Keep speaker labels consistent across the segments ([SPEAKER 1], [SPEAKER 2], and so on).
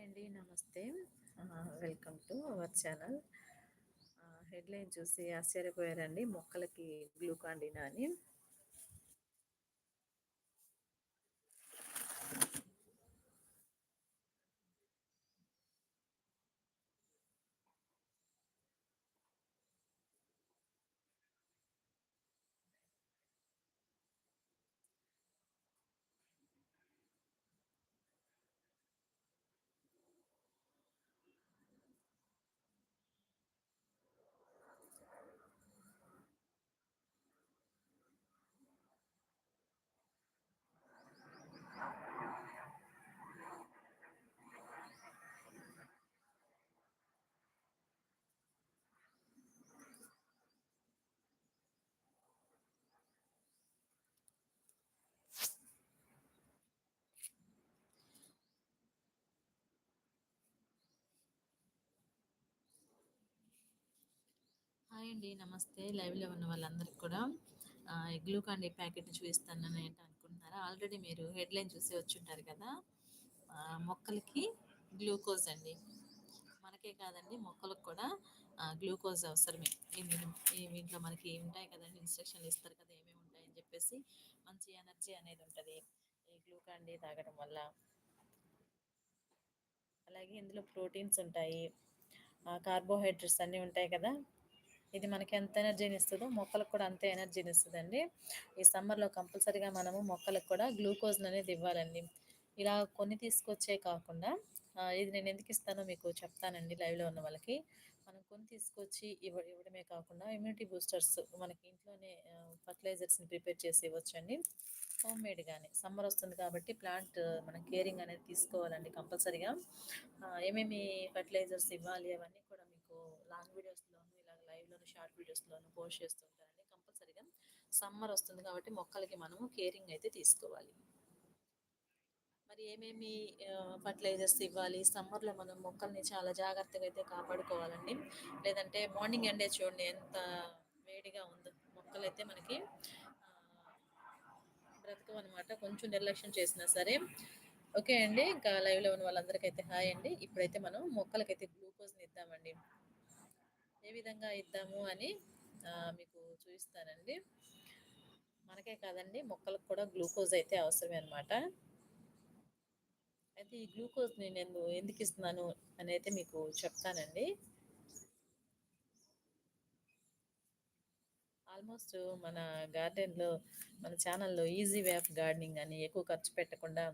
[SPEAKER 1] అండి నమస్తే. Welcome to our channel. Headline చూసి ఆశ్చర్యపోయారండి మొక్కలకి గ్లూకాండినా అని హాయ్ అండి. నమస్తే. లైవ్లో ఉన్న వాళ్ళందరికీ కూడా గ్లూకాండి ప్యాకెట్ చూపిస్తానని ఏంటి అనుకుంటున్నారా? ఆల్రెడీ మీరు హెడ్లైన్ చూసి వచ్చి ఉంటారు కదా మొక్కలకి గ్లూకోజ్ అండి. మనకే కాదండి మొక్కలకు కూడా గ్లూకోజ్ అవసరమే. ఈ దీంట్లో మనకి ఉంటాయి కదండి? ఇన్స్ట్రక్షన్లు ఇస్తారు కదా ఏమేమి ఉంటాయని చెప్పేసి మంచి ఎనర్జీ అనేది ఉంటుంది. ఈ గ్లూకాండి తాగడం వల్ల. అలాగే ఇందులో ప్రోటీన్స్ ఉంటాయి. కార్బోహైడ్రేట్స్ అన్నీ ఉంటాయి కదా? ఇది మనకి ఎంత ఎనర్జీని ఇస్తుందో మొక్కలకు కూడా అంతే ఎనర్జీని ఇస్తుందండి. ఈ సమ్మర్లో కంపల్సరీగా మనము మొక్కలకు కూడా గ్లూకోజ్ అనేది ఇవ్వాలండి. ఇలా కొన్ని తీసుకొచ్చే కాకుండా ఇది నేను ఎందుకు ఇస్తానో మీకు చెప్తానండి లైవ్లో ఉన్న వాళ్ళకి. మనం కొన్ని తీసుకొచ్చి ఇవ్వ ఇవ్వడమే కాకుండా ఇమ్యూనిటీ బూస్టర్స్ మనకి ఇంట్లోనే ఫర్టిలైజర్స్ని ప్రిపేర్ చేసి ఇవ్వచ్చండి. హోమ్ మేడ్గానే సమ్మర్ వస్తుంది కాబట్టి ప్లాంట్ మనం కేరింగ్ అనేది తీసుకోవాలండి కంపల్సరీగా. ఏమేమి ఫర్టిలైజర్స్ ఇవ్వాలి అవన్నీ కూడా మీకు లాంగ్ వీడియోస్ షార్ట్ వీడియోస్లోను పోస్ట్ చేస్తుంటారండి కంపల్సరీగా సమ్మర్ వస్తుంది కాబట్టి మొక్కలకి మనము కేరింగ్ అయితే తీసుకోవాలి. మరి ఏమేమి ఫర్టిలైజర్స్ ఇవ్వాలి? సమ్మర్లో మనం మొక్కల్ని చాలా జాగ్రత్తగా అయితే కాపాడుకోవాలండి. లేదంటే మార్నింగ్ ఎండే చూడండి ఎంత వేడిగా ఉందో మొక్కలు అయితే మనకి బ్రతకం అనమాట కొంచెం నిర్లక్ష్యం చేసినా సరే. ఓకే అండి. ఇంకా లైవ్లో ఉన్న వాళ్ళందరికీ అయితే హాయ్ అండి. ఇప్పుడైతే మనం మొక్కలకైతే గ్లూకోజ్ని ఇద్దామండి. ఏ విధంగా ఇద్దాము అని మీకు చూపిస్తానండి. మనకే కాదండి మొక్కలకు కూడా గ్లూకోజ్ అయితే అవసరమే అనమాట అయితే ఈ గ్లూకోజ్ని నేను ఎందుకు ఇస్తున్నాను అని అయితే మీకు చెప్తానండి. ఆల్మోస్ట్ మన గార్డెన్లో మన ఛానల్లో ఈజీ వే ఆఫ్ గార్డెనింగ్ అని ఎక్కువ ఖర్చు పెట్టకుండా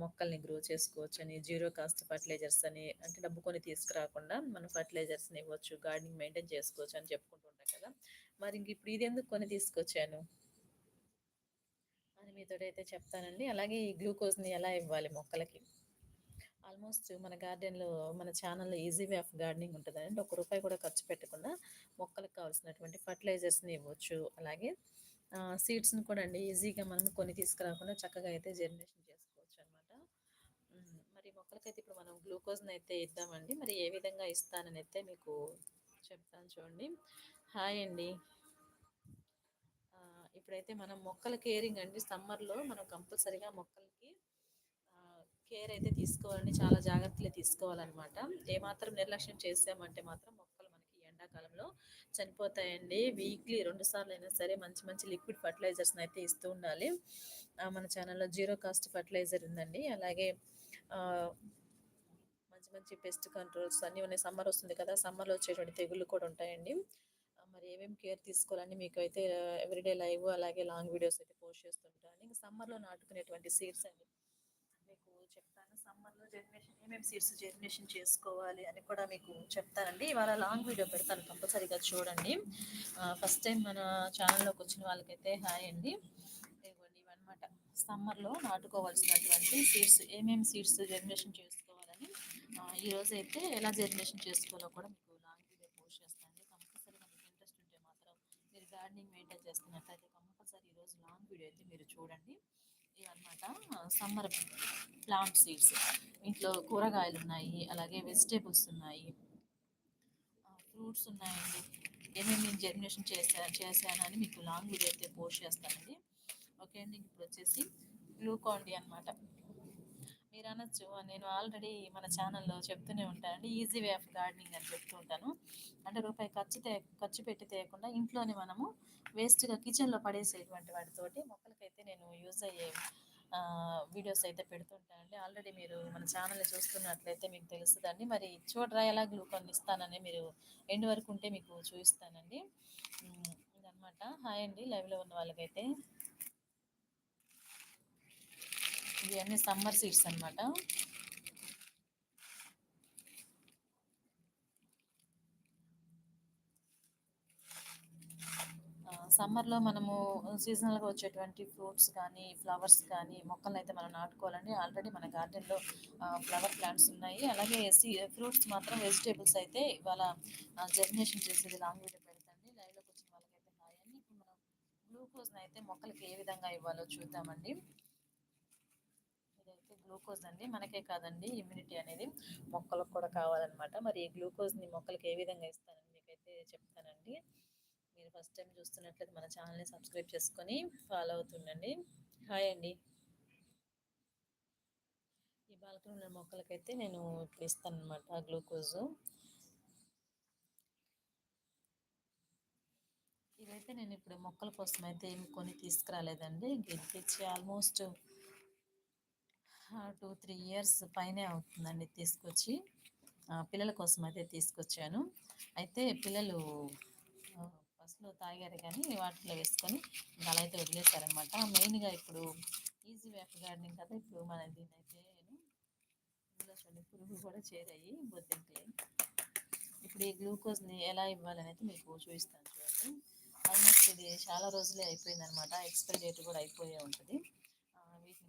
[SPEAKER 1] మొక్కల్ని గ్రో చేసుకోవచ్చు అని జీరో కాస్ట్ ఫర్టిలైజర్స్ అని అంటే డబ్బు కొని తీసుకురాకుండా మనం ఫర్టిలైజర్స్ని ఇవ్వచ్చు గార్డెనింగ్ మెయింటైన్ చేసుకోవచ్చు అని చెప్పుకుంటుంటాం కదా. మరి ఇంక ఇప్పుడు ఇది ఎందుకు కొని తీసుకొచ్చాను? అని మీతో అయితే చెప్తానండి. అలాగే ఈ గ్లూకోజ్ని ఎలా ఇవ్వాలి మొక్కలకి? ఆల్మోస్ట్ మన గార్డెన్లో మన ఛానల్లో ఈజీ వే ఆఫ్ గార్డెనింగ్ ఉంటుందండి. ఒక రూపాయి కూడా ఖర్చు పెట్టకుండా మొక్కలకు కావాల్సినటువంటి ఫర్టిలైజర్స్ని ఇవ్వచ్చు. అలాగే సీడ్స్ని కూడా అండి ఈజీగా మనం కొన్ని తీసుకురాకుండా చక్కగా అయితే జర్మినేషన్ చేసుకోవచ్చు. అయితే ఇప్పుడు మనం గ్లూకోజ్ని అయితే ఇద్దామండి. మరి ఏ విధంగా ఇస్తానని అయితే మీకు చెప్తాను చూడండి. హాయ్ అండి. ఇప్పుడైతే మనం మొక్కల కేరింగ్ అండి. సమ్మర్లో మనం కంపల్సరీగా మొక్కలకి కేర్ అయితే తీసుకోవాలండి. చాలా జాగ్రత్తలు తీసుకోవాలన్నమాట. ఏమాత్రం నిర్లక్ష్యం చేసామంటే మాత్రం మొక్కలు మనకి ఎండాకాలంలో చనిపోతాయండి. వీక్లీ రెండు సార్లు అయినా సరే మంచి మంచి లిక్విడ్ ఫర్టిలైజర్స్ని అయితే ఇస్తూ ఉండాలి. మన ఛానల్లో జీరో కాస్ట్ ఫర్టిలైజర్ ఉందండి. అలాగే మంచి మంచి పెస్ట్ కంట్రోల్స్ అన్నీ ఉన్నాయి. సమ్మర్ వస్తుంది కదా సమ్మర్లో వచ్చేటువంటి తెగుళ్ళు కూడా ఉంటాయండి. మరి ఏమేమి కేర్ తీసుకోవాలని మీకు అయితే ఎవ్రీడే లైవ్ అలాగే లాంగ్ వీడియోస్ అయితే పోస్ట్ చేస్తుంటాను ఇంకా సమ్మర్లో నాటుకునేటువంటి సీడ్స్ అండి. మీకు చెప్తాను సమ్మర్లో జర్మినేషన్ ఏమేమి సీడ్స్ జర్మినేషన్ చేసుకోవాలి అని కూడా మీకు చెప్తానండి. ఇవాళ లాంగ్ వీడియో పెడతాను కంపల్సరీగా చూడండి. ఫస్ట్ టైం మన ఛానల్లోకి వచ్చిన వాళ్ళకైతే హాయ్ అండి. సమ్మర్లో నాటుకోవాల్సినటువంటి సీడ్స్ ఏమేమి సీడ్స్ జనరేషన్ చేసుకోవాలని ఈరోజు అయితే ఎలా జనరేషన్ చేసుకోవాలో కూడా మీకు లాంగ్ వీడియో పోస్ట్ చేస్తానండి కంపల్సరీగా మీకు ఇంట్రెస్ట్ ఉంటే మాత్రం మీరు గార్డెనింగ్ మెయింటైన్ చేస్తున్నట్లయితే కంపల్సరీ ఈరోజు లాంగ్ వీడియో అయితే మీరు చూడండి. ఇవన్నమాట సమ్మర్ ప్లాంట్ సీడ్స్. ఇంట్లో కూరగాయలు ఉన్నాయి అలాగే వెజిటేబుల్స్ ఉన్నాయి ఫ్రూట్స్ ఉన్నాయండి. ఏమేమి జర్మినేషన్ చేసా చేశానని మీకు లాంగ్ వీడియో అయితే పోస్ట్ చేస్తానండి. ఓకే అండి. ఇప్పుడు వచ్చేసి గ్లూకాన్ డి అనమాట మీరు అనొచ్చు. నేను ఆల్రెడీ మన ఛానల్లో చెప్తూనే ఉంటానండి ఈజీ వే ఆఫ్ గార్డెనింగ్ అని చెప్తూ ఉంటాను. అంటే రూపాయి ఖర్చు తే ఖర్చు పెట్టి తేయకుండా ఇంట్లోనే మనము వేస్ట్గా కిచెన్లో పడేసేటువంటి వాటితోటి మొక్కలకైతే నేను యూజ్ అయ్యే వీడియోస్ అయితే పెడుతుంటానండి ఆల్రెడీ మీరు మన ఛానల్ని చూస్తున్నట్లయితే మీకు తెలుస్తుందండి మరి చూడరా ఎలా గ్లూకాన్ ఇస్తానని మీరు ఎండ్ వరకు ఉంటే మీకు చూపిస్తానండి. ఇదనమాట హాయ్ అండి. లైవ్లో ఉన్న వాళ్ళకైతే ఇవన్నీ సమ్మర్ సీడ్స్ అనమాట సమ్మర్లో మనము సీజనల్గా వచ్చేటువంటి ఫ్రూట్స్ కానీ ఫ్లవర్స్ కానీ మొక్కలను అయితే మనం నాటుకోవాలండి. ఆల్రెడీ మన గార్డెన్లో ఫ్లవర్ ప్లాంట్స్ ఉన్నాయి. అలాగే సీ ఫ్రూట్స్ మాత్రం వెజిటేబుల్స్ అయితే ఇవాళ జర్మినేషన్ చేసేది లాంగ్ వీడియో పెడతాండి లైవ్లోకి వచ్చిన వాళ్ళకైతే హాయ్ ఇప్పుడు మనం గ్లూకోజ్ని అయితే మొక్కలకి ఏ విధంగా ఇవ్వాలో చూద్దామండి. గ్లూకోజ్ అండి మనకే కాదండి ఇమ్యూనిటీ అనేది మొక్కలకు కూడా కావాలన్నమాట. మరి ఈ గ్లూకోజ్ని మొక్కలకి ఏ విధంగా ఇస్తానని మీకైతే చెప్తానండి. మీరు ఫస్ట్ టైం చూస్తున్నట్లయితే మన ఛానల్ని సబ్స్క్రైబ్ చేసుకొని ఫాలో అవుతుండండి. హాయ్ అండి. ఈ బాల్కనీ ఉన్న మొక్కలకైతే నేను ఇప్పుడు ఇస్తాను అనమాట గ్లూకోజు. ఇవైతే నేను ఇప్పుడు మొక్కల కోసం అయితే ఏమి కొని తీసుకురాలేదండి. ఇది తెచ్చి ఆల్మోస్ట్ టూ త్రీ ఇయర్స్ పైనే అవుతుందండి తీసుకొచ్చి. పిల్లల కోసం అయితే తీసుకొచ్చాను. అయితే పిల్లలు ఫస్ట్లో తాగారు కానీ వాటిలో వేసుకొని అలా అయితే వదిలేశారనమాట మెయిన్గా ఇప్పుడు ఈజీ వేఫ్ గార్డెనింగ్ కదా ఇప్పుడు మన దీని అయితే ఇందులో చూడండి పురుగు కూడా చేరాయి బొద్దింకలు ఇప్పుడు ఈ గ్లూకోజ్ని ఎలా ఇవ్వాలనేది మీకు చూపిస్తాను చూడండి. ఆల్మోస్ట్ ఇది చాలా రోజులే అయిపోయిందనమాట ఎక్స్పైరీ డేట్ కూడా అయిపోయే ఉంటుంది.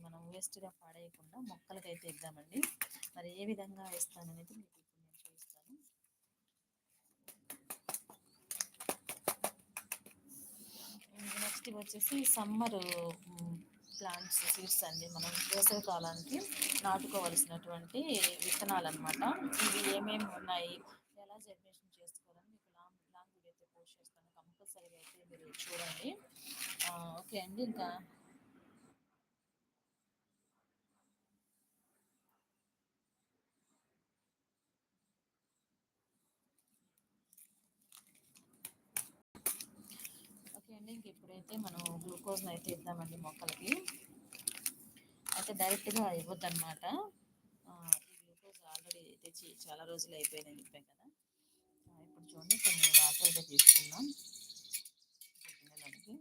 [SPEAKER 1] మనం వేస్ట్గా పాడేయకుండా మొక్కలకైతే ఇద్దామండి. మరి ఏ విధంగా వేస్తాననేది మీకు నెక్స్ట్ వచ్చేసి సమ్మర్ ప్లాంట్స్ సీడ్స్ అండి. మనం వేసవి కాలానికి నాటుకోవలసినటువంటి విత్తనాలు అనమాట ఇవి ఏమేమి ఉన్నాయి? ఎలా జనరేషన్ చేసుకోవాలని మీకు లాంగ్ లాంగ్ వీడియో అయితే పోస్ట్ చేస్తాను. కంపల్సరీగా అయితే మీరు చూడండి. ఓకే అండి. ఇంకా అండి అయితే మనం గ్లూకోజ్ని అయితే ఇద్దామండి మొక్కలకి. అయితే డైరెక్ట్గా ఇవ్వద్దనమాట ఈ గ్లూకోజ్ ఆల్రెడీ తెచ్చి చాలా రోజులు అయిపోయిందని చెప్పాను కదా. ఇప్పుడు చూడండి కొన్ని వాటర్ అయితే తీసుకున్నాం గిన్నెలోనికి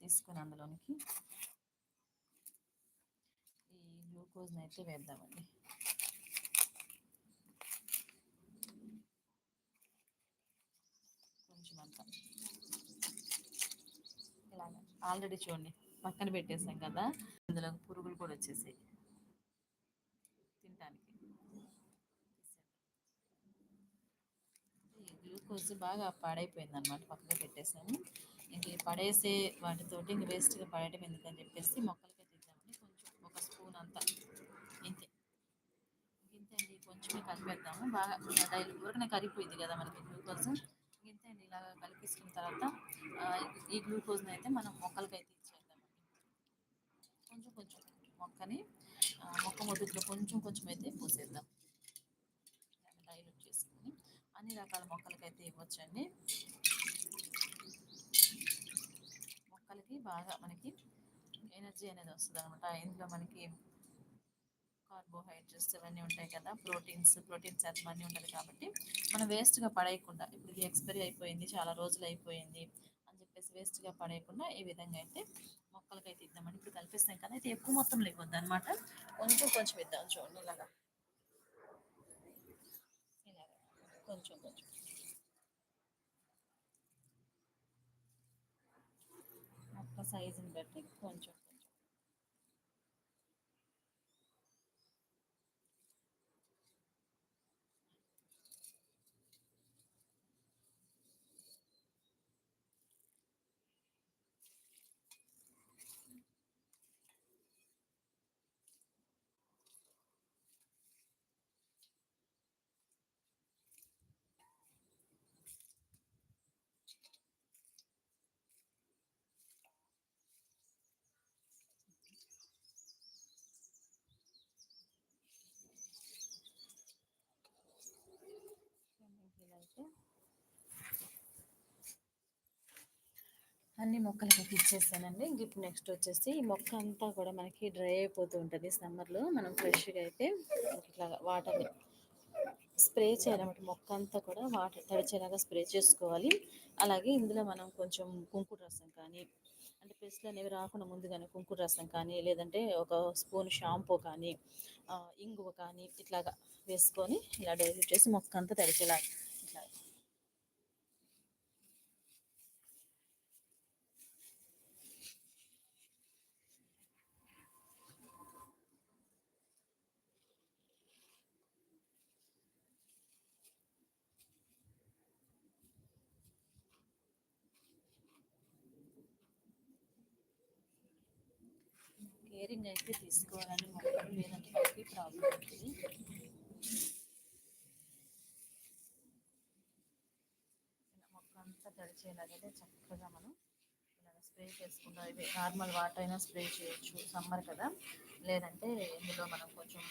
[SPEAKER 1] తీసుకుని అందులోనికి ఈ గ్లూకోజ్ని అయితే వేద్దామండి కొంచెం అంతా ఇలాగా ఆల్రెడీ చూడండి పక్కన పెట్టేసాం కదా. అందులో పురుగులు కూడా వచ్చేసాయి. తినడానికి గ్లూకోజ్ బాగా పాడైపోయింది అనమాట పక్కన పెట్టేసాము. ఇంక పడేసే వాటితోటి ఇంక వేస్ట్గా పడేయటం ఎందుకని చెప్పేసి మొక్కలకే తిద్దామని కొంచెం ఒక స్పూన్ అంతా ఇంతే. ఇంతే అండి కొంచెమే కలిపేద్దాము. బాగా డైలీ ఊరకనే కరిగిపోయింది కదా మనకి గ్లూకోజ్. ఇలాగా కలిపిస్తున్న తర్వాత ఈ గ్లూకోజ్ని అయితే మనం మొక్కలకి అయితే ఇచ్చేద్దాం కొంచెం కొంచెం మొక్కని మొక్క మొదట్లో కొంచెం కొంచెం అయితే పోసేద్దాం. డైల్యూట్ చేసుకొని అన్ని రకాల మొక్కలకైతే ఇవ్వచ్చండి. మొక్కలకి బాగా మనకి ఎనర్జీ అనేది వస్తుంది అనమాట ఇందులో మనకి కార్బోహైడ్రేట్స్ ఇవన్నీ ఉంటాయి కదా ప్రోటీన్స్ ప్రోటీన్ శాతం అన్నీ ఉంటుంది కాబట్టి మనం వేస్ట్గా పడేయకుండా ఇప్పుడు ఇది ఎక్స్పైరీ అయిపోయింది చాలా రోజులు అయిపోయింది అని చెప్పేసి వేస్ట్గా పడేయకుండా ఈ విధంగా అయితే మొక్కలకైతే ఇద్దామని ఇప్పుడు కలిపిస్తాం కదా అయితే ఎక్కువ మొత్తంలో ఇవ్వద్దు అనమాట కొంచెం కొంచెం ఇద్దాం చూడండి ఇలాగా. ఇలాగా కొంచెం కొంచెం. మొక్క సైజుని బట్టి కొంచెం. అన్ని మొక్కలకి ఇచ్చేసానండి ఇంక ఇప్పుడు నెక్స్ట్ వచ్చేసి ఈ మొక్క అంతా కూడా మనకి డ్రై అయిపోతూ ఉంటుంది. సమ్మర్లో మనం ఫ్రెష్గా అయితే ఇట్లా వాటర్ని స్ప్రే చేయాలన్నమాట మొక్క అంతా కూడా వాటర్ తడిచేలాగా స్ప్రే చేసుకోవాలి. అలాగే ఇందులో మనం కొంచెం కుంకుడు రసం కానీ అంటే పెస్ట్లు అనేవి రాకుండా ముందుగానే కుంకుడు రసం కానీ లేదంటే ఒక స్పూన్ షాంపూ కానీ ఇంగువ కానీ ఇట్లాగా వేసుకొని ఇలా డైల్యూట్ చేసి మొక్క అంతా తడిచేలాగా ఇట్లా కేరింగ్ అయితే తీసుకోవాలని మొక్కలు లేదంటే మనకి ప్రాబ్లం అవుతుంది మొక్క అంతా తడిచేలాగైతే చక్కగా మనం స్ప్రే చేసుకుందాం. ఇవి నార్మల్ వాటర్ అయినా స్ప్రే చేయొచ్చు సమ్మర్ కదా. లేదంటే ఇందులో మనం కొంచెం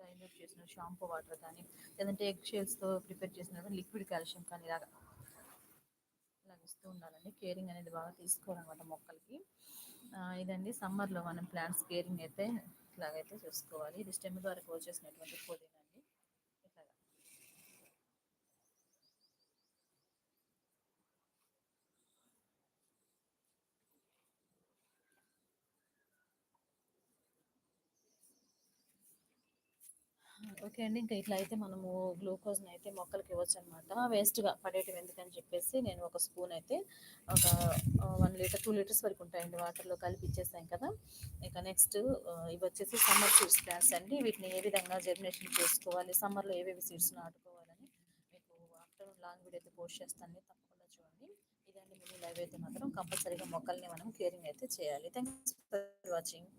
[SPEAKER 1] డైల్యూట్ చేసిన షాంపూ వాటర్ కానీ లేదంటే ఎగ్ షేల్స్తో ప్రిపేర్ చేసిన లిక్విడ్ కాల్షియం కానీ ఇలాగా ఇలాగ ఇస్తూ ఉండాలండి. కేరింగ్ అనేది బాగా తీసుకోవాలన్నమాట మొక్కలకి. ఇదండి సమ్మర్లో మనం ప్లాంట్స్ కేరింగ్ అయితే ఇలాగైతే చూసుకోవాలి. ఇది స్టెమ్ ద్వారా క్లోజ్ చేసినటువంటి పుదీనా అండి ఇట్లాగా ఓకే అండి. ఇంకా ఇట్లా అయితే మనము గ్లూకోజ్ని అయితే మొక్కలకి ఇవ్వచ్చు అనమాట వేస్ట్గా పడేయటం ఎందుకని చెప్పేసి నేను ఒక స్పూన్ అయితే ఒక వన్ లీటర్ టూ లీటర్స్ వరకు ఉంటాయండి వాటర్లో కలిపి ఇచ్చేసాం కదా. ఇక నెక్స్ట్ ఇవి వచ్చేసి సమ్మర్ సీడ్స్ ప్లాంట్స్ అండి. వీటిని ఏ విధంగా జర్మినేషన్ చేసుకోవాలి సమ్మర్లో ఏవేవి సీడ్స్ నాటుకోవాలని మీకు ఆఫ్టర్నూన్ లాంగ్ వీడియో అయితే పోస్ట్ చేస్తాను. తప్పకుండా చూడండి. ఇదండి మినీ లైవ్ అయితే మాత్రం కంపల్సరీగా మొక్కల్ని మనం కేరింగ్ అయితే చేయాలి. Thanks for watching.